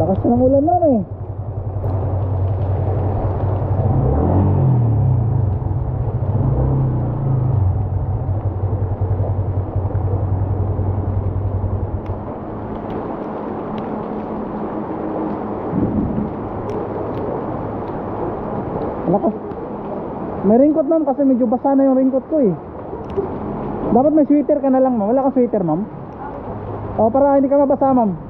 Lakas ng ulan na eh. Lakas. May raincoat ma'am kasi medyo basa na yung raincoat ko eh. Dapat may sweater ka na lang ma'am. Wala ka sweater ma'am? O para hindi ka mabasa ma'am.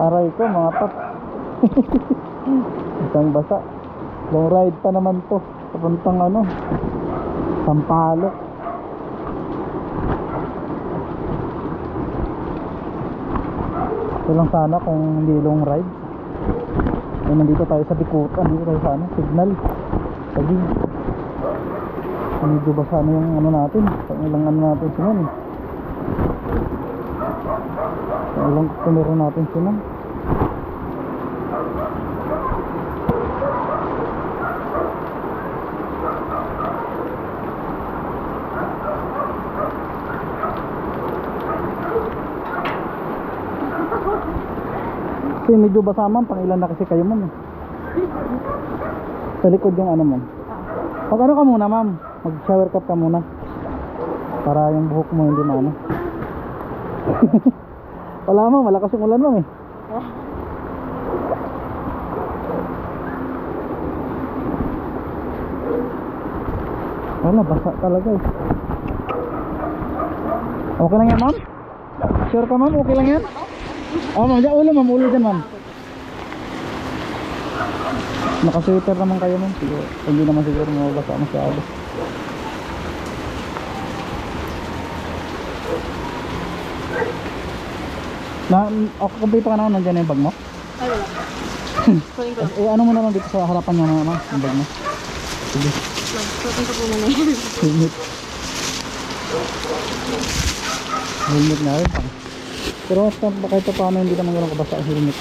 Aray ko mga top. Isang basa. Long ride pa naman to. Papuntang ano. Sampalok. Ito lang sana kung hindi long ride. Eh, nandito tayo sa Bikutan. Nandito tayo sa ano, signal. Sabi. Medyo basa na yung ano natin. Pang ilang ano natin sinan eh. Pang ilang kumero natin sinan. Kasi medyo basa ma'am, pang ilan na kasi kayo ma'am eh. Sa likod yung ano ma'am. Pag ano ka muna ma'am, mag shower cap ka muna. Para yung buhok mo hindi maano. Wala ma'am, malakas yung ulan ma'am eh. Wala, basa talaga eh. Okay lang yan ma'am? Sure ka ma'am, okay lang yan? Oh, ma'am, dyan ulo ma'am, ulo dyan ma'am. Nakasweater naman kayo ma'am. Siguro, hindi naman siguro mabasa masyado. Na, ako kumpleto ka naman nandiyan na yung bag mo? Ay, wala. Kunin ko. Eh, ano mo naman dito sa harapan mo naman, yung bag mo? Sige, Magsutin ko po muna yan. helmet. Helmet na rin pang. Pero basta kahit pa paano hindi naman ganun kabasa ang helmet.